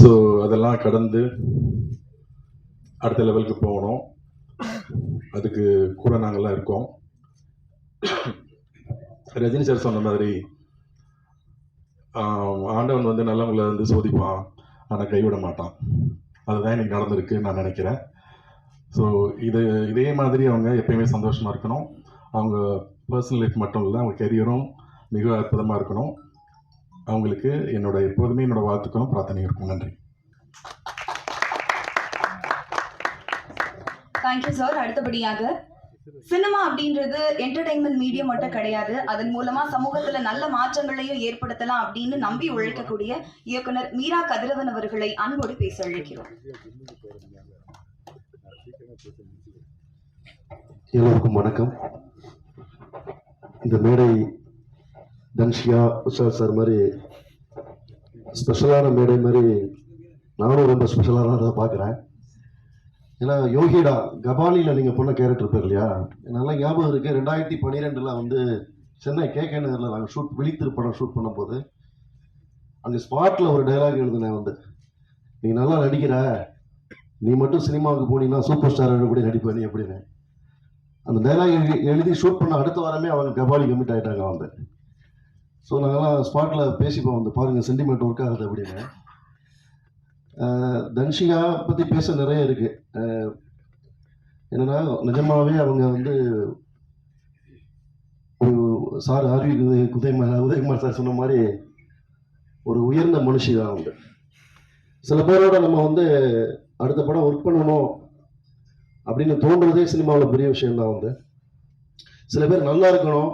So அதெல்லாம் கடந்து அடுத்த லெவலுக்கு போகணும். அதுக்கு கூட நாங்கள்லாம் இருக்கோம். ரஜினி சார் சொன்ன மாதிரி ஆண்டவன் வந்து நல்லவங்களை வந்து சோதிப்பான் ஆனால் கைவிட மாட்டான். அதுதான் இன்னைக்கு நடந்திருக்கு நான் நினைக்கிறேன். ஸோ இது இதே மாதிரி அவங்க எப்பயுமே சந்தோஷமாக இருக்கணும். அவங்க பர்சனல் லைஃப் மட்டும் இல்லை அவங்க கெரியரும் மிக அற்புதமாக இருக்கணும். அவங்களுக்கு என்னோட எப்போதுமே என்னோட வாழ்த்துக்களும் பிரார்த்தனையும் இருக்கும். நன்றி. தேங்க்யூ சார் அடுத்தபடியாக சினிமா அப்படின்றது என்டர்டைன்மெண்ட் மீடியம் மட்டும் கிடையாது. அதன் மூலமா சமூகத்துல நல்ல மாற்றங்களையும் ஏற்படுத்தலாம் அப்படின்னு நம்பி உழைக்கக்கூடிய இயக்குனர் மீரா கதிரவன் அவர்களை அன்போடு பேச அழைக்கிறோம். எல்லோருக்கும் வணக்கம். இந்த மேடை தன்ஷியா உஷா சார் மாதிரி ஸ்பெஷலான மேடை மாதிரி நானும் ரொம்ப ஸ்பெஷலாக தான் பார்க்குறேன். ஏன்னா யோகிடா கபாலியில் நீங்கள் பண்ண கேரக்டர் பேர் இல்லையா? நல்லா ஞாபகம் இருக்குது ரெண்டாயிரத்தி பன்னிரெண்டில் வந்து சென்னை கே கே நகரில் நாங்கள் ஷூட் விழித்திருப்படம் ஷூட் பண்ணும்போது அங்கே ஸ்பாட்டில் ஒரு டைலாக் எழுதினேன் வந்து. நீ நல்லா நடிக்கிற. நீ மட்டும் சினிமாவுக்கு போனீங்கன்னா சூப்பர் ஸ்டார் கூட நடிப்ப நீ அப்படின்னு. அந்த டைலாக் எழுதி எழுதி ஷூட் பண்ண அடுத்த வாரமே அவங்க கபாலி கமிட் ஆகிட்டாங்க வந்து. ஸோ நாங்கள்லாம் ஸ்பாட்டில் பேசிப்போம் வந்து பாருங்க சென்டிமெண்ட் ஒர்க் ஆகுது அப்படின்னு. தன்ஷிகா பற்றி பேச நிறைய இருக்குது என்னென்னா நிஜமாகவே நிஜமாவே அவங்க வந்து ஒரு sir RV Udaya Udhayakumar Udhayakumar sir சொன்ன மாதிரி ஒரு உயர்ந்த மனுஷி தான் அவங்க. சில பேரோட நம்ம வந்து அடுத்த படம் ஒர்க் பண்ணணும் அப்படின்னு தோன்றுவதே சினிமாவில் பெரிய விஷயம் தான் வந்து. சில பேர் நல்லா இருக்கணும்.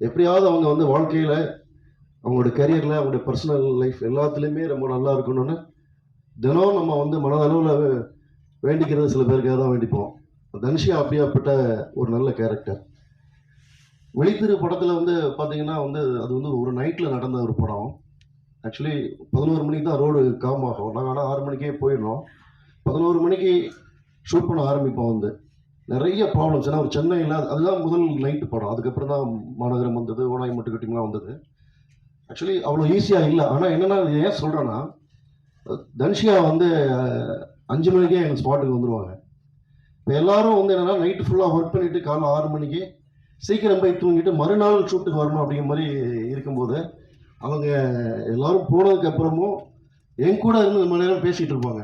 எப்படியாவது அவங்க வந்து வாழ்க்கையில் அவங்களோட கரியரில் அவங்களுடைய பர்சனல் லைஃப் எல்லாத்துலேயுமே ரொம்ப நல்லா இருக்கணும்னு தினம் நம்ம வந்து மனதளவில் வேண்டிக்கிறது சில பேருக்காக தான் வேண்டிப்போம். தனுஷியா அப்படியாப்பட்ட ஒரு நல்ல கேரக்டர் வெளித்திரு படத்தில் வந்து பார்த்தீங்கன்னா வந்து அது வந்து ஒரு நைட்டில் நடந்த ஒரு படம். ஆக்சுவலி பதினோரு மணிக்கு தான் ரோடு காம் ஆகும். நாங்கள் ஆனால் ஆறு மணிக்கே போயிடணும் பதினோரு மணிக்கு ஷூட் பண்ண ஆரம்பிப்போம் வந்து. நிறைய ப்ராப்ளம்ஸ் ஏன்னா ஒரு சென்னையில் அதுதான் முதல் நைட்டு படம். அதுக்கப்புறம் தான் மாநகரம் வந்தது ஓனாய் மட்டும் கட்டிங்லாம் வந்தது. ஆக்சுவலி அவ்வளோ ஈஸியாக இல்லை. ஆனால் என்னென்னா ஏன் சொல்கிறேன்னா தன்ஷியா வந்து அஞ்சு மணிக்கே எங்கள் ஸ்பாட்டுக்கு வந்துடுவாங்க இப்போ எல்லாரும் வந்து என்னென்னா நைட்டு ஃபுல்லாக ஒர்க் பண்ணிவிட்டு காலைல ஆறு மணிக்கு சீக்கிரம் போய் தூங்கிட்டு மறுநாள் ஷூட்டுக்கு வரணும் அப்படிங்கிற மாதிரி இருக்கும்போது அவங்க எல்லாரும் போனதுக்கப்புறமும் என் கூட இருந்து மணி நேரம் பேசிகிட்டு இருப்பாங்க.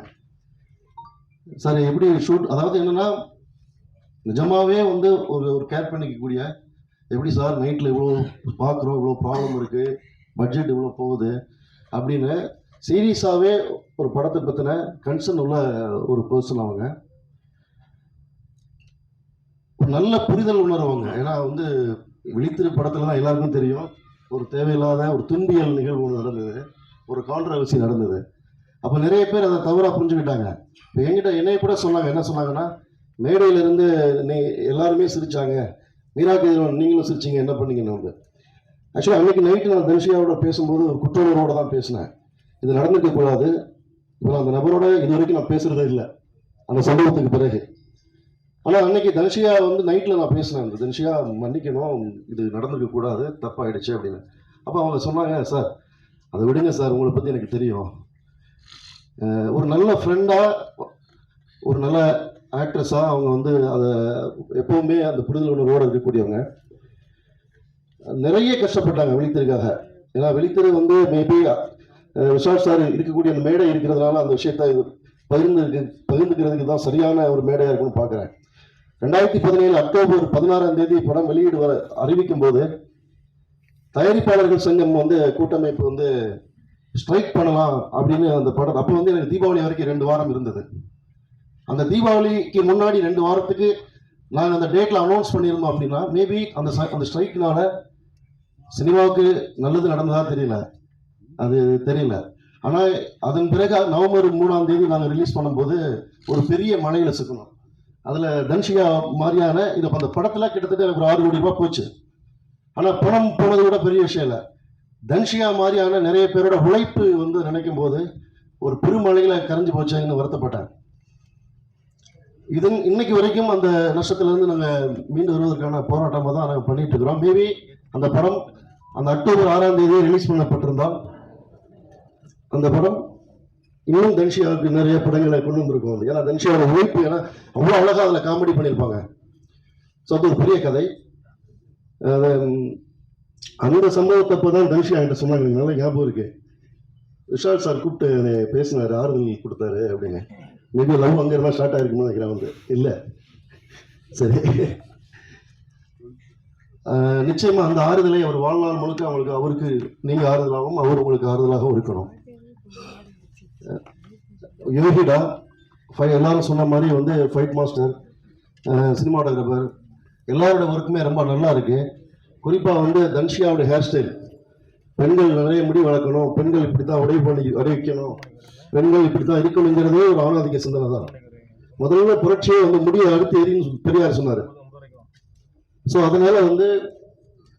சார் எப்படி ஷூட் அதாவது என்னென்னா நிஜமாகவே வந்து ஒரு ஒரு கேர் பண்ணிக்கக்கூடிய எப்படி சார் நைட்டில் இவ்வளோ பார்க்குறோம் இவ்வளோ ப்ராப்ளம் இருக்குது பட்ஜெட் இவ்வளோ போகுது அப்படின்னு சீரியஸாகவே ஒரு படத்தை பற்றின கன்சர்ன் உள்ள ஒரு பர்சன் அவங்க. ஒரு நல்ல புரிதல் உணர்வாங்க ஏன்னா வந்து விழித்திரு படத்தில் தான் எல்லாருக்கும் தெரியும். ஒரு தேவையில்லாத ஒரு துன்பியல் நிகழ்வு ஒன்று நடந்தது. ஒரு கான்ட்ரவர்சி நடந்தது. அப்போ நிறைய பேர் அதை தவறாக புரிஞ்சுக்கிட்டாங்க. இப்போ என்கிட்ட என்னைய கூட சொன்னாங்க. என்ன சொன்னாங்கன்னா மேடையிலேருந்து நீ எல்லாருமே சிரிச்சாங்க. மீரா கதிரவன் நீங்களும் சிரிச்சீங்க. என்ன பண்ணீங்கன்னு வந்து. ஆக்சுவலாக அன்னைக்கு நைட்டு நான் தனுஷியாவோட பேசும்போது ஒரு குற்ற தான் பேசினேன். இது நடந்துக்கக்கூடாது கூடாது. இப்போ அந்த நபரோட இது வரைக்கும் நான் பேசுறதே இல்லை. அந்த சம்பவத்துக்கு பிறகு. ஆனால் அன்னைக்கு தனுஷியா வந்து நைட்டில் நான் பேசினேன். அந்த தனுஷியா மன்னிக்கணும். இது நடந்துக்கக்கூடாது கூடாது. தப்பாயிடுச்சு அப்படின்னு. அப்போ அவங்க சொன்னாங்க சார் அதை விடுங்க சார். உங்களை பற்றி எனக்கு தெரியும். ஒரு நல்ல ஃப்ரெண்டாக ஒரு நல்ல ஆக்ட்ரஸாக அவங்க வந்து அதை எப்போவுமே அந்த புரிதல் உணர்வோடு இருக்கக்கூடியவங்க. நிறைய கஷ்டப்பட்டாங்க வெளித்தருக்காக. ஏன்னா வெளித்திரு வந்து மேபி விஷால் சார் இருக்கக்கூடிய அந்த மேடை இருக்கிறதுனால அந்த விஷயத்தை இது பகிர்ந்து பகிர்ந்துக்கிறதுக்கு தான் சரியான ஒரு மேடையாக இருக்குன்னு பார்க்குறேன். ரெண்டாயிரத்தி பதினேழு அக்டோபர் பதினாறாம் தேதி படம் வெளியீடு வர அறிவிக்கும் போது தயாரிப்பாளர்கள் சங்கம் வந்து கூட்டமைப்பு வந்து ஸ்ட்ரைக் பண்ணலாம் அப்படின்னு அந்த படம் அப்போ வந்து எனக்கு தீபாவளி வரைக்கும் ரெண்டு வாரம் இருந்தது. அந்த தீபாவளிக்கு முன்னாடி ரெண்டு வாரத்துக்கு நாங்கள் அந்த டேட்டில் அனௌன்ஸ் பண்ணியிருந்தோம் அப்படின்னா மேபி அந்த ச- அந்த ஸ்ட்ரைக்னால சினிமாவுக்கு நல்லது நடந்ததா தெரியல. அது தெரியல. ஆனால் அதன் பிறகு நவம்பர் மூணாம் தேதி நாங்கள் ரிலீஸ் பண்ணும்போது ஒரு பெரிய மழையில் சிக்கணும் அதில் தன்ஷிகா மாதிரியான இது அந்த படத்தில் கிட்டத்தட்ட எனக்கு ஒரு ஆறு கோடி ரூபாய் போச்சு. ஆனால் பணம் போனதை விட பெரிய விஷயம் இல்லை. தன்ஷிகா மாதிரியான நிறைய பேரோட உழைப்பு வந்து நினைக்கும் போது ஒரு பெருமழையில் கரைஞ்சு போச்சேன்னு வருத்தப்பட்டேன். இது இன்னைக்கு வரைக்கும் அந்த நஷ்டத்துலேருந்து நாங்கள் மீண்டு வருவதற்கான போராட்டமாக தான் நாங்கள் பண்ணிட்டு இருக்கிறோம். மேபி அந்த படம் அந்த அக்டோபர் ஆறாம் தேதி ரிலீஸ் பண்ணப்பட்டிருந்தால் அந்த படம் இன்னும் தன்ஷியாவுக்கு நிறைய படங்களை கொண்டு வந்திருக்கும் ஏன்னா தன்ஷியாவோட உழைப்பு ஏன்னா அவ்வளோ அழகாக அதில் காமெடி பண்ணியிருப்பாங்க. ஸோ அது ஒரு பெரிய கதை. அந்த சம்பவத்தப்போ தான் தன்ஷியா என்கிட்ட சொன்னாங்க. நல்லா ஞாபகம் இருக்கு. விஷால் சார் கூப்பிட்டு என்னை பேசினார். ஆறுதல் கொடுத்தாரு அப்படின்னு. மேபி லவ் அங்கே இருந்தால் ஸ்டார்ட் ஆயிருக்குன்னு நினைக்கிறேன் வந்து. இல்லை. சரி. நிச்சயமாக அந்த ஆறுதலை அவர் வாழ்நாள் முழுக்க அவங்களுக்கு அவருக்கு நீங்கள் ஆறுதலாகவும் அவர் உங்களுக்கு ஆறுதலாகவும் இருக்கணும். யோகிடா ஃபை எல்லாரும் சொன்ன மாதிரி வந்து ஃபைட் மாஸ்டர் சினிமாட்டோகிராஃபர் எல்லாரோட ஒர்க்குமே ரொம்ப நல்லா இருக்குது குறிப்பாக வந்து தன்ஷியாவோட ஹேர் ஸ்டைல் பெண்கள் நிறைய முடி வளர்க்கணும் பெண்கள் இப்படி தான் உடை பண்ணி வைக்கணும் பெண்கள் இப்படி தான் இருக்கணுங்கிறதே ஒரு ஆணாதிக்க சிந்தனை தான். முதல்ல புரட்சியை வந்து முடியை அடுத்து எரியும் பெரியார் சொன்னார். ஸோ அதனால் வந்து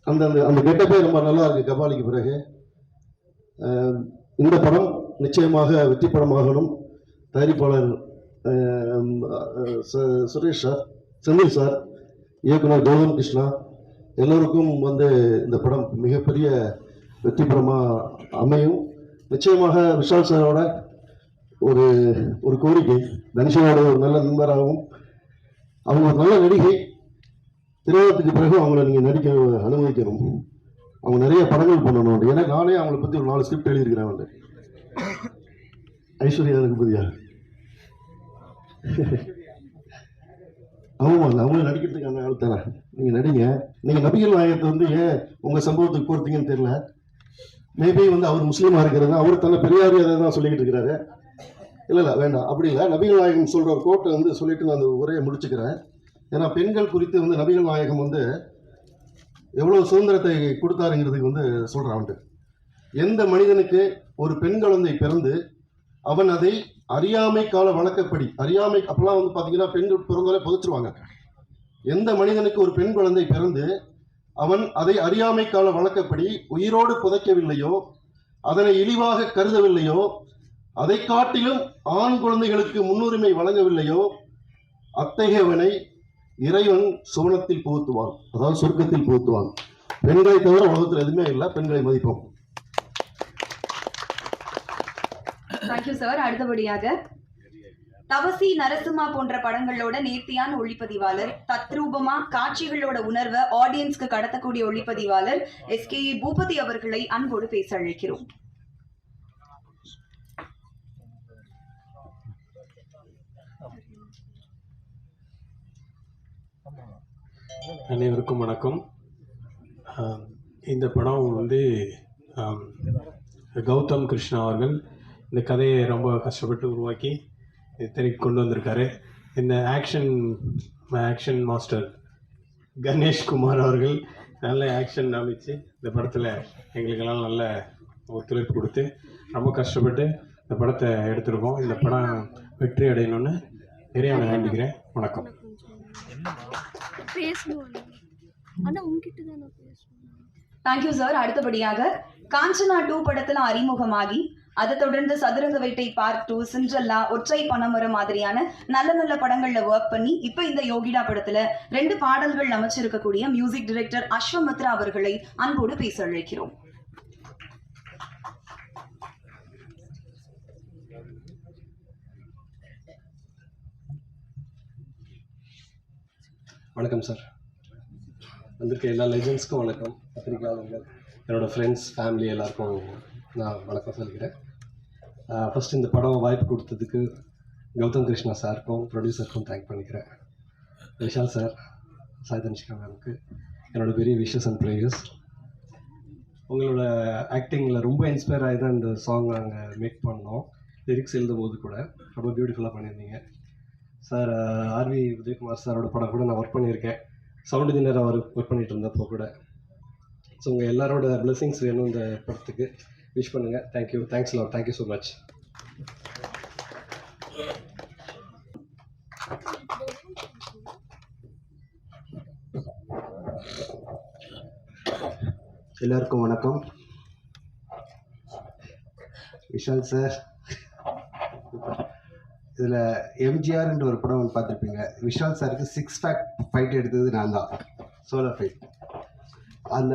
அந்த அந்த அந்த கெட்டப்பே ரொம்ப நல்லா இருக்குது கபாலிக்கு பிறகு. இந்த படம் நிச்சயமாக வெற்றி படமாகணும். தயாரிப்பாளர் சுரேஷ் சார் செந்தில் சார் இயக்குனர் கௌதம் கிருஷ்ணா எல்லோருக்கும் வந்து இந்த படம் மிகப்பெரிய வெற்றி படமாக அமையும். நிச்சயமாக விஷால் சாரோட ஒரு ஒரு கோரிக்கை தனுஷனோட ஒரு நல்ல நண்பராகவும் அவங்க ஒரு நல்ல நடிகை திருமணத்துக்கு பிறகு அவங்கள நீங்கள் நடிக்க அனுமதிக்கணும். அவங்க நிறைய படங்கள் பண்ணணும். ஏன்னா நானே அவங்கள பற்றி ஒரு நாலு ஸ்கிரிப்ட் எழுதியிருக்கிறேன் வந்து. ஐஸ்வர்யா ரகுபதியா ஆமாம் அவங்களும் நடிக்கிறதுக்கான ஆள் தரேன் நீங்கள் நடிங்க. நீங்கள் நபிகள் நாயகத்தை வந்து ஏன் உங்கள் சம்பவத்துக்கு போகிறீங்கன்னு தெரியல. மேபி வந்து அவர் முஸ்லீமாக இருக்கிறது அவர் தன்னை பெரியார் அதை தான் சொல்லிக்கிட்டு இருக்கிறாரு. இல்லை இல்லை வேண்டாம். அப்படி இல்லை. நபிகள் நாயகம் சொல்கிற கோட்டை வந்து சொல்லிட்டு நான் அந்த உரையை முடிச்சுக்கிறேன். ஏன்னா பெண்கள் குறித்து வந்து நபிகள் நாயகம் வந்து எவ்வளோ சுதந்திரத்தை கொடுத்தாருங்கிறதுக்கு வந்து சொல்கிறான் எந்த மனிதனுக்கு ஒரு பெண் குழந்தை பிறந்து அவன் அதை அறியாமை கால வழக்கப்படி அறியாமை அப்பெல்லாம் வந்து பார்த்தீங்கன்னா பெண்கள் பிறந்தாலே புதைச்சிருவாங்க. எந்த மனிதனுக்கு ஒரு பெண் குழந்தை பிறந்து அவன் அதை அறியாமை கால வழக்கப்படி உயிரோடு புதைக்கவில்லையோ அதனை இழிவாக கருதவில்லையோ அதை காட்டிலும் ஆண் குழந்தைகளுக்கு முன்னுரிமை வழங்கவில்லையோ அத்தகையவனை இறைவன் சுவனத்தில் புகுத்துவான். அதாவது சொர்க்கத்தில் புகுத்துவான். பெண்களை தவிர உலகத்தில் எதுவுமே இல்லை. பெண்களை மதிப்போம். தேங்க்யூ சார் அடுத்தபடியாக தவசி நரசிம்மா போன்ற படங்களோட நேர்த்தியான ஒளிப்பதிவாளர் தத்ரூபமா காட்சிகளோட உணர்வை ஆடியன்ஸ்க்கு கடத்தக்கூடிய ஒளிப்பதிவாளர் எஸ் கே பூபதி அவர்களை அன்போடு பேச அழைக்கிறோம். அனைவருக்கும் வணக்கம். இந்த படம் வந்து கௌதம் கிருஷ்ணா அவர்கள் இந்த கதையை ரொம்ப கஷ்டப்பட்டு உருவாக்கி திரைக்கு கொண்டு வந்திருக்காரு. இந்த action action master Ganesh Kumar அவர்கள் நல்ல ஆக்ஷன் அமைச்சு இந்த படத்தில் எங்களுக்கெல்லாம் நல்ல ஒத்துழைப்பு கொடுத்து ரொம்ப கஷ்டப்பட்டு இந்த படத்தை எடுத்திருக்கோம். இந்த படம் வெற்றி அடையணும்னு நிறைய நான் வேண்டிக்கிறேன். வணக்கம். பேசணும் உங்ககிட்ட தான் நான் பேசணும் தேங்க்யூ சார் அடுத்தபடியாக காஞ்சனா டூ படத்துல அறிமுகமாகி அதை தொடர்ந்து சதுரங்க வேட்டை பார்ட் டூ சிண்ட்ரல்லா ஒற்றை பணமரம் மாதிரியான நல்ல நல்ல படங்கள்ல ஒர்க் பண்ணி இப்போ இந்த யோகிடா படத்துல ரெண்டு பாடல்கள் அமைச்சிருக்கக்கூடிய மியூசிக் டைரக்டர் அஸ்வமித்ரா அவர்களை அன்போடு பேச அழைக்கிறோம். வணக்கம் சார். வந்திருக்க எல்லா லெஜண்ட்ஸ்க்கும் வணக்கம். பத்திரிகையாளர்கள் என்னோடய ஃப்ரெண்ட்ஸ் ஃபேமிலி எல்லாருக்கும் நான் வணக்கம் சொல்கிறேன் ஃபஸ்ட் இந்த படம் வாய்ப்பு கொடுத்ததுக்கு கௌதம் கிருஷ்ணா சாருக்கும் ப்ரொடியூசருக்கும் தேங்க் பண்ணிக்கிறேன். விஷால் சார் சாய் தனிஷ்கா மேமுக்கு என்னோட பெரிய விஷஸ் அண்ட் ப்ரேயர்ஸ் உங்களோட ஆக்டிங்கில் ரொம்ப இன்ஸ்பயர் ஆகி தான் இந்த சாங் நாங்கள் மேக் பண்ணோம். லிரிக்ஸ் எழுதும் போது கூட. ரொம்ப பியூட்டிஃபுல்லாக பண்ணியிருந்தீங்க. சார் ஆர்வி உதயகுமார் சாரோட படம் கூட நான் ஒர்க் பண்ணியிருக்கேன். சவுண்ட் இன்ஜினியர் அவர் ஒர்க் பண்ணிட்டு இருந்தப்போ கூட. ஸோ உங்கள் எல்லாரோட பிளெஸிங்ஸ் வேணும் இந்த படத்துக்கு. விஷ் பண்ணுங்கள் thank you thanks love thank you so much எல்லாருக்கும் வணக்கம். விஷால் சார். இதில் எம்ஜிஆர்ன்ற ஒரு படம் ஒன்று பார்த்துருப்பீங்க. விஷால் சாருக்கு சிக்ஸ் பேக் ஃபைட் எடுத்தது நான் தான் சோலோ ஃபைட் அந்த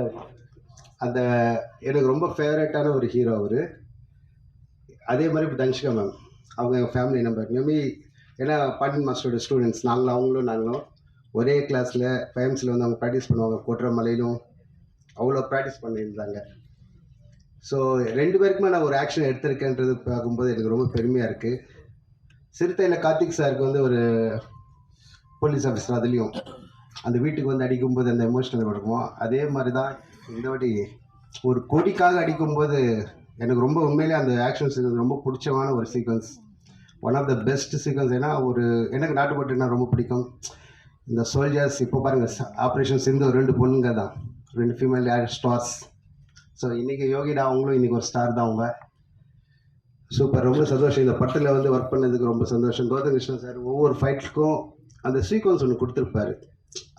அந்த எனக்கு ரொம்ப ஃபேவரட்டான ஒரு ஹீரோ அவர். அதே மாதிரி இப்போ தனுஷிகா மேம் அவங்க எங்கள் ஃபேமிலி நம்பர் மேபி ஏன்னா பாண்டியன் மாஸ்டரோட ஸ்டூடெண்ட்ஸ் நாங்களும் அவங்களும் நாங்களும் ஒரே கிளாஸில் ஃபேம்ஸில் வந்து அவங்க ப்ராக்டிஸ் பண்ணுவாங்க. கொட்டுற மலையிலும் அவ்வளோ ப்ராக்டிஸ் பண்ணியிருந்தாங்க. ஸோ ரெண்டு பேருக்குமே நான் ஒரு ஆக்ஷன் எடுத்திருக்கேன்றது பார்க்கும்போது எனக்கு ரொம்ப பெருமையாக இருக்குது சிறுத்தையில் கார்த்திக் சாருக்கு வந்து ஒரு போலீஸ் ஆஃபீஸர் அதுலேயும் அந்த வீட்டுக்கு வந்து அடிக்கும்போது அந்த எமோஷனல் இருக்கும் அதே மாதிரி தான் இந்த வாட்டி ஒரு கொடிக்காக அடிக்கும்போது எனக்கு ரொம்ப உண்மையிலே அந்த ஆக்ஷன் சீக்வன்ஸ் ரொம்ப பிடிச்சமான ஒரு sequence one of the best sequence ஏன்னா ஒரு எனக்கு நாட்டுப்பட்டுனா ரொம்ப பிடிக்கும். இந்த சோல்ஜர்ஸ் இப்போ பாருங்கள் ஆப்ரேஷன் சிந்து ஒரு ரெண்டு பொண்ணுங்க தான் ரெண்டு ஃபீமேல் ஸ்டார்ஸ் ஸோ இன்றைக்கி யோகிடா அவங்களும் இன்றைக்கி ஒரு ஸ்டார் தான் அவங்க. சூப்பர் ரொம்ப சந்தோஷம். இந்த படத்தில் வந்து ஒர்க் பண்ணதுக்கு ரொம்ப சந்தோஷம். கௌதம் கிருஷ்ணன் சார் ஒவ்வொரு ஃபைட்டுக்கும் அந்த சீக்வன்ஸ் ஒன்று கொடுத்துருப்பாரு.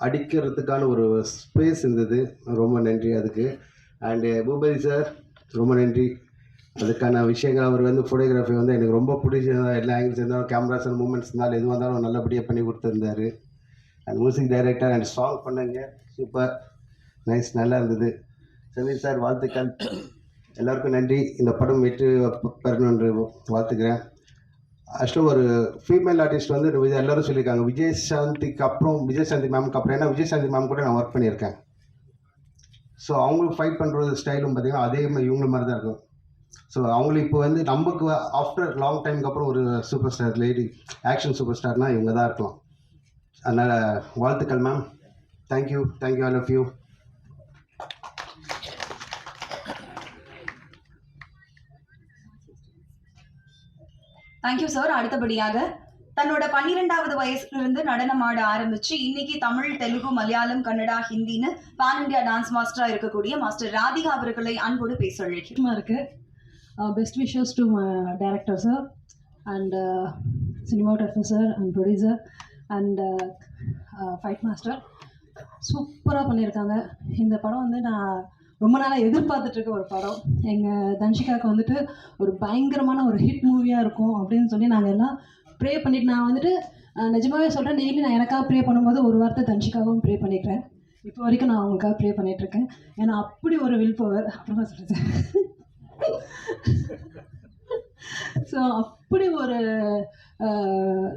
அடிக்கிறதுக்கான ஒரு ஸ்பேஸ் இருந்தது. ரொம்ப நன்றி அதுக்கு. அண்டு eh, பூபதி சார் ரொம்ப நன்றி. அதுக்கான விஷயங்கள் அவர் வந்து ஃபோட்டோகிராஃபி வந்து எனக்கு ரொம்ப பிடிச்சிருந்தா எல்லா ஆங்கிள்ஸ் இருந்தாலும் கேமராஸ் அண்ட் மூமெண்ட்ஸ் இருந்தாலும் எதுவாக இருந்தாலும் நல்லபடியாக பண்ணி கொடுத்துருந்தாரு. And music director and song பண்ணுங்க. சூப்பர் நைஸ் நல்லா இருந்தது. சந்தீப் சார் வாழ்த்துக்கள். எல்லாருக்கும் நன்றி. இந்த படம் வெற்றி பெறணும் என்று வாழ்த்துக்கிறேன். ஆக்சுவலாக ஒரு ஃபீமேல் ஆர்டிஸ்ட் வந்து எல்லோரும் சொல்லியிருக்காங்க விஜயசாந்திக்கு அப்புறம் விஜயசாந்தி மேமுக்கு மேம்க்கு அப்புறம். ஏன்னா விஜய் சாந்தி மேம் கூட நான் ஒர்க் பண்ணியிருக்கேன். ஸோ அவங்களுக்கு ஃபைட் பண்ணுற ஸ்டைலும் பார்த்தீங்கன்னா அதே மாதிரி இவங்க மாதிரி தான் இருக்கும். ஸோ அவங்களுக்கு இப்போ வந்து நமக்கு ஆஃப்டர் லாங் டைமுக்கு அப்புறம் ஒரு super star lady action super ஸ்டார்னால் இவங்க தான் இருக்கலாம். அதனால் வாழ்த்துக்கள் ma'am thank you thank you all of you thank you sir அடுத்தபடியாக தன்னோட பன்னிரெண்டாவது வயசுல இருந்து நடனம் ஆட ஆரம்பிச்சு இன்னைக்கு தமிழ் தெலுங்கு மலையாளம் கன்னடா ஹிந்தின்னு பான் இந்தியா டான்ஸ் மாஸ்டரா இருக்கக்கூடிய மாஸ்டர் ராதிகா அவர்களை அன்போடு பேச இருக்கு. இருக்குது best wishes to director sir and cinematographer sir and producer and fight master சூப்பராக பண்ணியிருக்காங்க இந்த படம் வந்து நான் ரொம்ப நாளாக எதிர்பார்த்துட்டு இருக்க ஒரு படம். எங்கள் தன்ஷிகாவுக்கு வந்துட்டு ஒரு பயங்கரமான ஒரு ஹிட் மூவியாக இருக்கும் அப்படின்னு சொல்லி நாங்கள் எல்லாம் ப்ரே பண்ணிட்டு நான் வந்துட்டு நிஜமாவே சொல்கிறேன் டெய்லி நான் எனக்காக ப்ரே பண்ணும்போது ஒரு வார்த்தை தன்ஷிகாவும் ப்ரே பண்ணிக்கிறேன். இப்போ வரைக்கும் நான் அவங்களுக்காக ப்ரே பண்ணிகிட்ருக்கேன் ஏன்னா அப்படி ஒரு வில் பவர் அப்புறமா சொல்கிறேன் ஸோ அப்படி ஒரு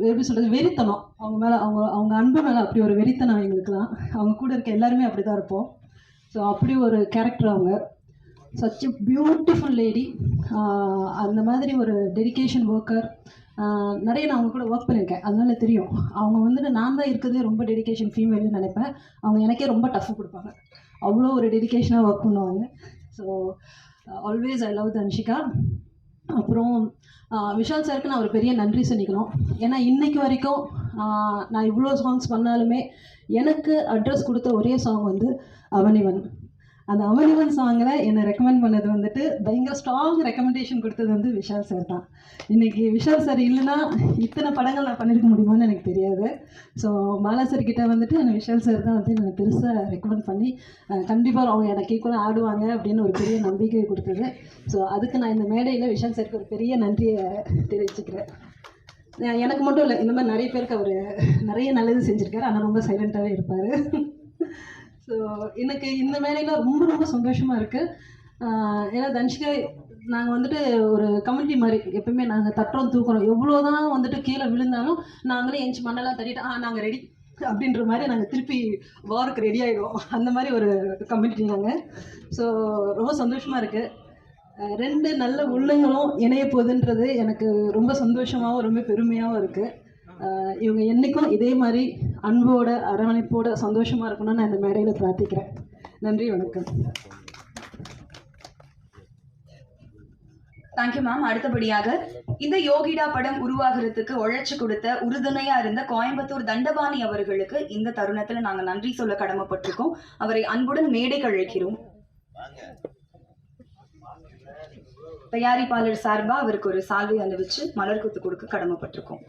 எப்படி சொல்கிறது வெறித்தனம். அவங்க மேலே அவங்க அவங்க அன்பு மேலே அப்படி ஒரு வெறித்தனம் எங்களுக்குலாம் அவங்க கூட இருக்க எல்லாருமே அப்படி தான் இருப்போம். ஸோ அப்படி ஒரு கேரக்டர் அவங்க. சச் எ பியூட்டிஃபுல் லேடி அந்த மாதிரி ஒரு டெடிகேஷன் ஒர்க்கர் நிறைய நான் அவங்க கூட ஒர்க் பண்ணியிருக்கேன் அதனால தெரியும். அவங்க வந்துட்டு நான் தான் இருக்கிறதே ரொம்ப டெடிகேஷன் ஃபீமேல்னு நினைப்பேன். அவங்க எனக்கே ரொம்ப டஃப் கொடுப்பாங்க. அவ்வளோ ஒரு டெடிகேஷனாக ஒர்க் பண்ணுவாங்க. So always I love Dhanshika அப்புறம் விஷால் சாருக்கு நான் ஒரு பெரிய நன்றி சொல்லிக்கணும். ஏன்னா இன்னைக்கு வரைக்கும் நான் இவ்வளோ சாங்ஸ் பண்ணாலுமே எனக்கு அட்ரஸ் கொடுத்த ஒரே சாங் வந்து அவனிவன். அந்த அமனிவன் சாங்கில் என்னை ரெக்கமெண்ட் பண்ணது வந்துட்டு பயங்கர ஸ்ட்ராங் ரெக்கமெண்டேஷன் கொடுத்தது வந்து விஷால் சார் தான். இன்றைக்கி விஷால் சார் இல்லைன்னா இத்தனை படங்கள் நான் பண்ணியிருக்க முடியுமான்னு எனக்கு தெரியாது. ஸோ மாலா சார் கிட்டே வந்துட்டு அந்த விஷால் சார் தான் வந்து எனக்கு பெருசாக ரெக்கமெண்ட் பண்ணி கண்டிப்பாக அவங்க எனக்கு ஈக்குவலாக ஆடுவாங்க அப்படின்னு ஒரு பெரிய நம்பிக்கை கொடுத்தது. ஸோ அதுக்கு நான் இந்த மேடையில் விஷால் சாருக்கு ஒரு பெரிய நன்றியை தெரிவிச்சுக்கிறேன். எனக்கு மட்டும் இல்லை இந்த மாதிரி நிறைய பேருக்கு அவர் நிறைய நல்லது செஞ்சுருக்காரு. ஆனால் ரொம்ப சைலண்ட்டாகவே இருப்பார். ஸோ எனக்கு இந்த வேலையில் ரொம்ப ரொம்ப சந்தோஷமாக இருக்குது ஏன்னா தன்ஷிகா நாங்கள் வந்துட்டு ஒரு கம்யூனிட்டி மாதிரி எப்பவுமே நாங்கள் தட்டுறோம் தூக்குறோம். எவ்வளோ தான் வந்துட்டு கீழே விழுந்தாலும் நாங்களே எஞ்சி மண்ணெல்லாம் தட்டிட்டு ஆ நாங்கள் ரெடி அப்படின்ற மாதிரி நாங்கள் திருப்பி வாருக்கு ரெடி ஆகிடுவோம் அந்த மாதிரி ஒரு கம்யூனிட்டி நாங்கள் ஸோ ரொம்ப சந்தோஷமாக இருக்குது ரெண்டு நல்ல உள்ளங்களும் இணைய போகுதுன்றது எனக்கு ரொம்ப சந்தோஷமாகவும் ரொம்ப பெருமையாகவும் இருக்குது இவங்க என்றைக்கும் இதே மாதிரி அன்போட அரவணைப்போட சந்தோஷமாக இருக்கணும்னு நான் இந்த மேடையில் பிரார்த்திக்கிறேன். நன்றி வணக்கம். தேங்க்யூ மேம் அடுத்தபடியாக இந்த யோகிடா படம் உருவாகிறதுக்கு உழைச்சு கொடுத்த உறுதுணையா இருந்த கோயம்புத்தூர் தண்டபாணி அவர்களுக்கு இந்த தருணத்துல நாங்க நன்றி சொல்ல கடமைப்பட்டிருக்கோம். அவரை அன்புடன் மேடை கழிக்கிறோம் தயாரிப்பாளர் சார்பா அவருக்கு ஒரு சால்வை அணிவிச்சு மலர் குத்து கொடுக்க கடமைப்பட்டிருக்கோம்.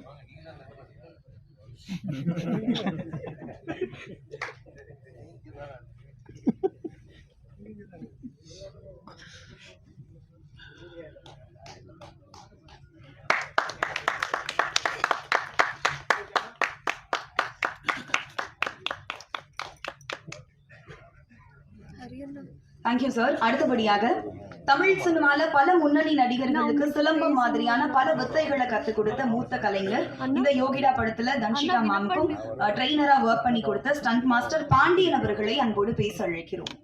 தேங்க்யூ சார் அடுத்தபடியாக தமிழ் சினிமால பல முன்னணி நடிகர்களுக்கு சிலம்பம் மாதிரியான பல வித்தைகளை கத்துக் கொடுத்த மூத்த கலைஞர் இந்த யோகிடா படத்துல தன்ஷிகா மேம்க்கும் ட்ரெயினரா ஒர்க் பண்ணி கொடுத்த ஸ்டண்ட் மாஸ்டர் பாண்டியன் அவர்களை அன்போடு பேச அழைக்கிறோம்.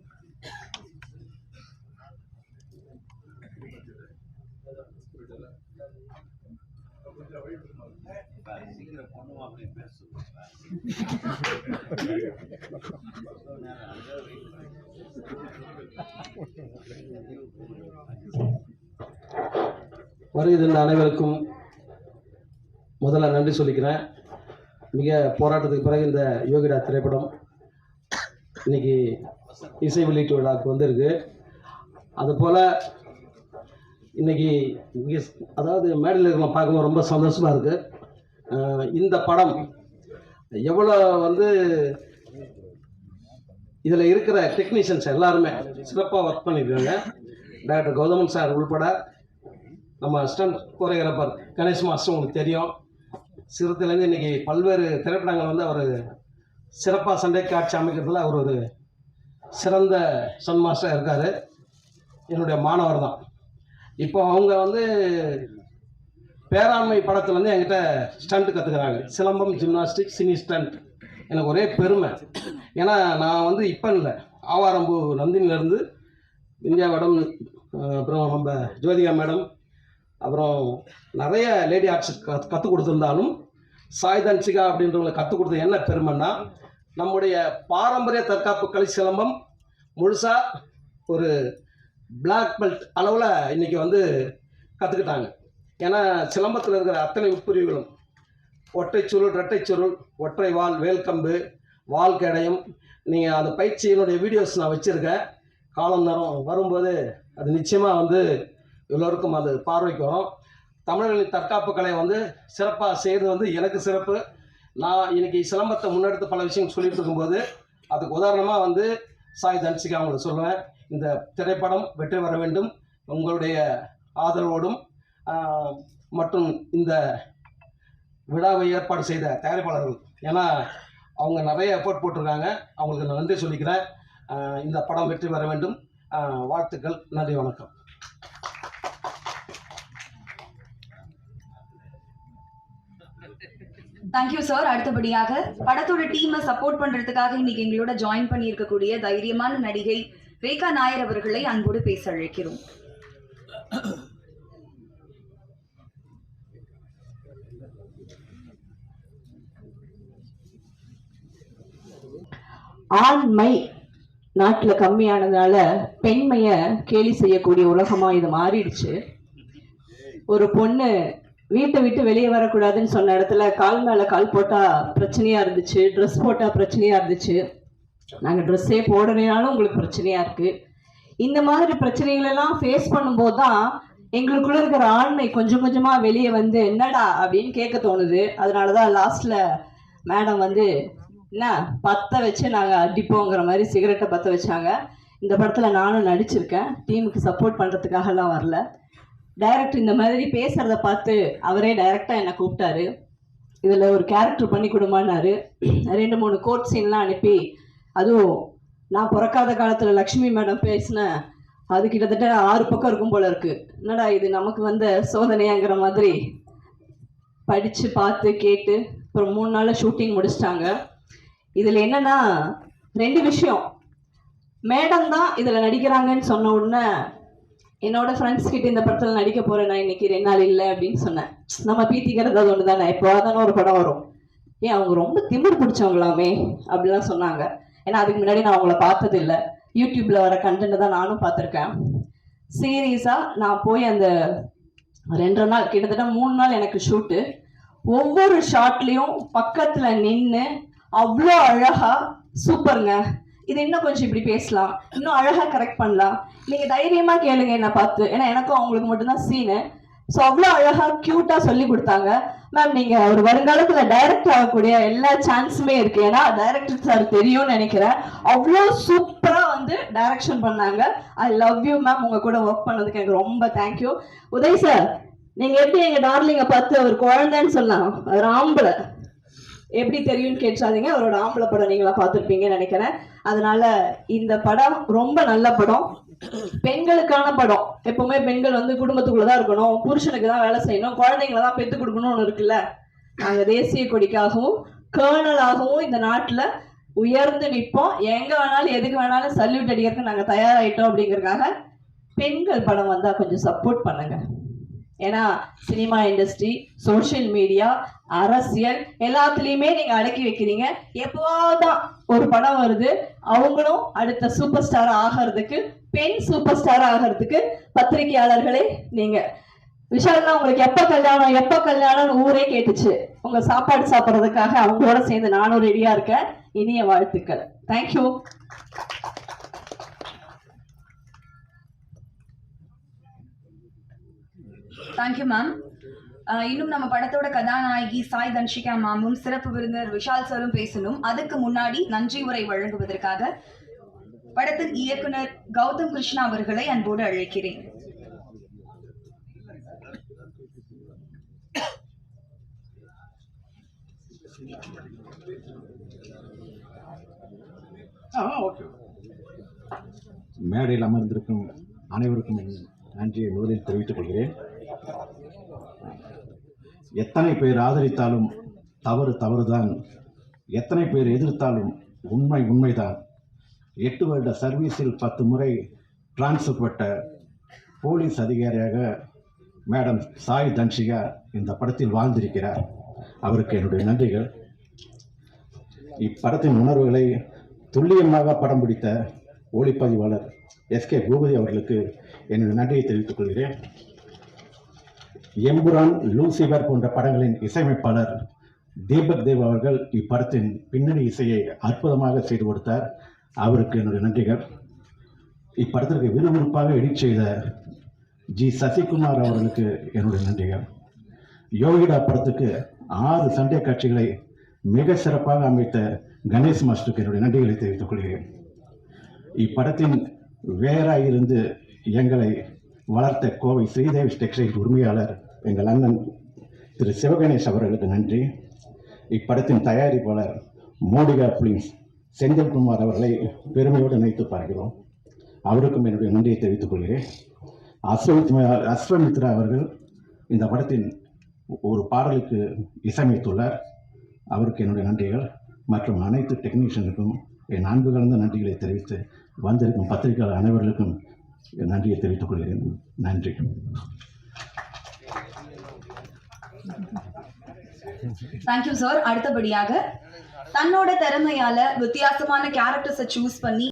வருகின்ற அனைவருக்கும் முதல்ல நன்றி சொல்லிக்கிறேன். மிக போராட்டத்துக்கு பிறகு இந்த யோகிடா திரைப்படம் இன்னைக்கு இசை வெளியீட்டு விழாவுக்கு வந்திருக்கு. அதுபோல் இன்னைக்கு மிக அதாவது மேடையில் இருக்கிற பார்க்கும்போது ரொம்ப சந்தோஷமாக இருக்குது இந்த படம் எவ்வளோ வந்து இதில் இருக்கிற டெக்னீஷியன்ஸ் எல்லாருமே சிறப்பாக ஒர்க் பண்ணியிருக்காங்க டாக்டர் கௌதமன் சார் உள்பட நம்ம ஸ்டண்ட் கோரியோகிராஃபர் கணேஷ் மாஸ்டர் உங்களுக்கு தெரியும். சிறுத்தையிலேருந்து இன்றைக்கி பல்வேறு திரைப்படங்கள் வந்து அவர் சிறப்பாக சண்டை காட்சி அமைக்கிறதுல அவர் ஒரு சிறந்த ஸ்டன் மாஸ்டராக இருக்கார். என்னுடைய மாணவர் தான். இப்போ அவங்க வந்து பேராண்மை படத்துலேருந்து என்கிட்ட ஸ்டண்ட் கற்றுக்குறாங்க சிலம்பம் ஜிம்னாஸ்டிக் சினி ஸ்டண்ட். எனக்கு ஒரே பெருமை. ஏன்னா நான் வந்து இப்போ இல்லை ஆவாரம்பு நந்தினிலேருந்து இந்தியா மேடம் அப்புறம் நம்ம ஜோதிகா மேடம் அப்புறம் நிறைய லேடி ஆர்ட்ஸ் கத் கற்றுக் கொடுத்துருந்தாலும் சாய் அப்படின்றவங்களை கற்றுக் கொடுத்தது என்ன பெருமைன்னா நம்முடைய பாரம்பரிய தற்காப்பு கலை சிலம்பம் முழுசாக ஒரு பிளாக் பெல்ட் அளவில் இன்றைக்கி வந்து கற்றுக்கிட்டாங்க ஏன்னா சிலம்பத்தில் இருக்கிற அத்தனை உட்பிரிவுகளும் ஒற்றை சுருள் ரெட்டை சுருள் ஒற்றை வால் வேல்கம்பு வால் கடையும் நீங்கள் அந்த பயிற்சியினுடைய வீடியோஸ் நான் வச்சுருக்கேன். காலம் நேரம் வரும்போது அது நிச்சயமாக வந்து எல்லோருக்கும் அது பார்வைக்கு வரும். தமிழர்களின் தற்காப்பு கலையை வந்து சிறப்பாக செய்கிறது வந்து எனக்கு சிறப்பு. நான் இன்னைக்கு சிலம்பத்தை முன்னெடுத்து பல விஷயம் சொல்லிட்டு இருக்கும்போது அதுக்கு உதாரணமாக வந்து சாய் தன்சிகா அவங்களுக்கு சொல்லுவேன். இந்த திரைப்படம் வெற்றி பெற வேண்டும். உங்களுடைய ஆதரவோடும் மற்றும் இந்த விழாவை ஏற்பாடு செய்த தயாரிப்பாளர்கள். ஏன்னா அவங்க நிறைய எஃபோர்ட் போட்டிருக்காங்க. அவங்களுக்கு நான் நன்றி சொல்லிக்கிறேன். இந்த படம் வெற்றி பெற வேண்டும். வாழ்த்துக்கள். நன்றி வணக்கம். தேங்க்யூ சார் அடுத்தபடியாக படத்தோட டீமை சப்போர்ட் பண்றதுக்காக இன்னைக்கு எங்களோட ஜாயின் பண்ணியிருக்கக்கூடிய தைரியமான நடிகை ரேகா நாயர் அவர்களை அன்போடு பேச அழைக்கிறோம். ஆண்மை நாட்டில் கம்மியானதால பெண்மையை கேலி செய்யக்கூடிய உலகமாக இது மாறிடுச்சு. ஒரு பொண்ணு வீட்டை விட்டு வெளியே வரக்கூடாதுன்னு சொன்ன இடத்துல கால் மேலே கால் போட்டால் பிரச்சனையாக இருந்துச்சு ட்ரெஸ் போட்டால் பிரச்சனையாக இருந்துச்சு. நாங்கள் ட்ரெஸ்ஸே போடலைனாலும் உங்களுக்கு பிரச்சனையாக இருக்குது இந்த மாதிரி பிரச்சனைகளெல்லாம் ஃபேஸ் பண்ணும்போது தான் எங்களுக்குள்ள இருக்கிற ஆண்மை கொஞ்சம் கொஞ்சமாக வெளியே வந்து என்னடா? அப்படின்னு கேட்க தோணுது. அதனால தான் லாஸ்ட்டில் மேடம் வந்து என்ன பற்ற வச்சு நாங்கள் அடிப்போங்கிற மாதிரி சிகரெட்டை பற்ற வச்சாங்க. இந்த படத்தில் நானும் நடிச்சிருக்கேன். டீமுக்கு சப்போர்ட் பண்ணுறதுக்காகலாம் வரல. டைரக்டர் இந்த மாதிரி பேசுகிறத பார்த்து அவரே டைரெக்டாக என்னை கூப்பிட்டாரு. இதில் ஒரு கேரக்டர் பண்ணி கொடுமானாரு ரெண்டு மூணு கோட் சீன்லாம் அனுப்பி அதுவும் நான் பிறக்காத காலத்தில் லக்ஷ்மி மேடம் பேசின அது கிட்டத்தட்ட ஆறு பக்கம் இருக்கும் போல இருக்கு. என்னடா இது நமக்கு வந்த சோதனையாங்கிற மாதிரி படித்து பார்த்து கேட்டு அப்புறம் மூணு நாளில் ஷூட்டிங் முடிச்சிட்டாங்க. இதில் என்னன்னா ரெண்டு விஷயம். மேடம் தான் இதில் நடிக்கிறாங்கன்னு சொன்ன உடனே என்னோட ஃப்ரெண்ட்ஸ் கிட்ட இந்த படத்தில் நடிக்க போகிறேன் நான் இன்னைக்கு ரெண்டு நாள் இல்லை அப்படின்னு சொன்னேன். நம்ம பீத்திக்கிறது அது ஒன்று தானே இப்போ தானே ஒரு படம் வரும். ஏன் அவங்க ரொம்ப திமிர் பிடிச்சவங்களாமே அப்படிலாம் சொன்னாங்க. ஏன்னா அதுக்கு முன்னாடி நான் அவங்கள பார்த்தது இல்லை யூடியூப்பில் வர கண்டென்ட் தான் நானும் பார்த்துருக்கேன். சீரியஸாக நான் போய் அந்த ரெண்டரை நாள் கிட்டத்தட்ட மூணு நாள் எனக்கு ஷூட்டு ஒவ்வொரு ஷாட்லேயும் பக்கத்தில் நின்று அவ்வளோ அழகாக சூப்பருங்க. இது இன்னும் கொஞ்சம் இப்படி பேசலாம். இன்னும் அழகா கரெக்ட் பண்ணலாம். நீங்க தைரியமா கேளுங்க என்ன பார்த்து. ஏன்னா எனக்கும் அவங்களுக்கு மட்டும்தான் சீனு ஸோ அவ்வளோ அழகா க்யூட்டாக சொல்லி கொடுத்தாங்க. மேம் நீங்க ஒரு வருங்காலத்துல டைரக்ட் ஆகக்கூடிய எல்லா சான்ஸுமே இருக்கு. ஏன்னா டைரக்டர் சார் தெரியும்னு நினைக்கிறேன். அவ்வளோ சூப்பரா வந்து டைரக்ஷன் பண்ணாங்க. ஐ லவ் யூ மேம் உங்க கூட ஒர்க் பண்ணதுக்கு எனக்கு ரொம்ப தேங்க்யூ உதய் சார் நீங்க எப்படி எங்க டார்லிங்கை பார்த்து ஒரு குழந்தைன்னு சொல்லலாம்? ஒரு ஆம்பளை. எப்படி தெரியும்னு கேட்காதீங்க அவரோட ஆம்பளை படம் நீங்களா பார்த்துருப்பீங்கன்னு நினைக்கிறேன். அதனால இந்த படம் ரொம்ப நல்ல படம். பெண்களுக்கான படம். எப்பவுமே பெண்கள் வந்து குடும்பத்துக்குள்ளதான் இருக்கணும். புருஷனுக்கு தான் வேலை செய்யணும். குழந்தைங்கள தான் பெத்து கொடுக்கணும்னு இருக்குல்ல? நாங்க தேசிய கொடிக்காகவும் கேர்னலாகவும் இந்த நாட்டுல உயர்ந்து நிற்போம். எங்க வேணாலும் எதுக்கு வேணாலும் சல்யூட் அடிக்கிறதுக்கு நாங்க தயாராயிட்டோம் அப்படிங்கறக்காக பெண்கள் படம் வந்தா கொஞ்சம் சப்போர்ட் பண்ணுங்க. ஏன்னா சினிமா இண்டஸ்ட்ரி சோஷியல் மீடியா அரசியல் எல்லாத்துலேயுமே நீங்க அடக்கி வைக்கிறீங்க. எப்போதான் ஒரு படம் வருது. அவங்களும் அடுத்த சூப்பர் ஸ்டார் ஆகிறதுக்கு பெண் சூப்பர் ஸ்டார் ஆகிறதுக்கு பத்திரிகையாளர்களே நீங்க. விஷால்னா உங்களுக்கு எப்ப கல்யாணம் எப்ப கல்யாணம்னு ஊரே கேட்டுச்சு. உங்க சாப்பாடு சாப்பிட்றதுக்காக அவங்களோட சேர்ந்து நானும் ரெடியா இருக்கேன். இனிய வாழ்த்துக்கள். தேங்க்யூ தேங்க்யூ மேம் இன்னும் நம்ம படத்தோட கதாநாயகி சாய் தன்ஷிகா மாமும் சிறப்பு விருந்தினர் விஷால் சாரும் பேசணும். அதுக்கு முன்னாடி நன்றி உரை வழங்குவதற்காக படத்தின் இயக்குனர் கௌதம் கிருஷ்ணா அவர்களை அன்போடு அழைக்கிறேன். மேடையில் அமர்ந்திருக்கும் அனைவருக்கும் நன்றியை முதலில் தெரிவித்துக் கொள்கிறேன். எத்தனை பேர் ஆதரித்தாலும் தவறு தவறுதான். எத்தனை பேர் எதிர்த்தாலும் உண்மை உண்மைதான். எட்டு வருட சர்வீஸில் பத்து முறை டிரான்ஸ்ஃபர் பட்ட போலீஸ் அதிகாரியாக மேடம் சாய் தன்ஷிகா இந்த படத்தில் வாழ்ந்திருக்கிறார். அவருக்கு என்னுடைய நன்றிகள். இப்படத்தின் உணர்வுகளை துல்லியமாக படம் பிடித்த ஒளிப்பதிவாளர் எஸ்கே பூபதி அவர்களுக்கு என்னுடைய நன்றியை தெரிவித்துக் கொள்கிறேன். எம்புரான் லூசிபர் போன்ற படங்களின் இசையமைப்பாளர் தீபக் தேவ் அவர்கள் இப்படத்தின் பின்னணி இசையை அற்புதமாக செய்து கொடுத்தார். அவருக்கு என்னுடைய நன்றிகள். இப்படத்திற்கு விறுவிறுப்பாக எடிட் செய்த ஜி. சசிகுமார் அவர்களுக்கு என்னுடைய நன்றிகள். யோகிடா படத்துக்கு ஆறு சண்டை காட்சிகளை மிக சிறப்பாக அமைத்த கணேஷ் மாஸ்டருக்கு என்னுடைய நன்றிகளை தெரிவித்துக் கொள்கிறேன். இப்படத்தின் வேறாக இருந்து எங்களை வளர்த்த கோவை ஸ்ரீதேவி டெக்ஸ்டைல் உரிமையாளர் எங்கள் அண்ணன் திரு சிவகணேஷ் அவர்களுக்கு நன்றி. இப்படத்தின் தயாரிப்பாளர் மோடிகா பிலிம்ஸ் செந்தில்குமார் அவர்களை பெருமையோடு நினைத்து பார்க்கிறோம். அவருக்கும் என்னுடைய நன்றியை தெரிவித்துக் கொள்கிறேன். அஸ்வமித்ரா அஸ்வமித்ரா அவர்கள் இந்த படத்தின் ஒரு பாடலுக்கு இசையமைத்துள்ளார். அவருக்கு என்னுடைய நன்றிகள். மற்றும் அனைத்து டெக்னீஷியனுக்கும் என் அன்பு கலந்த நன்றிகளை தெரிவித்து வந்திருக்கும் பத்திரிகையாளர் அனைவர்களுக்கும் நன்றியை தெரிவித்துக் கொள்கிறேன். நன்றி. தேங்க்யூ சார் அடுத்தபடியாக தன்னோட திறமையால வித்தியாசமான கேரக்டர்ஸை சூஸ் பண்ணி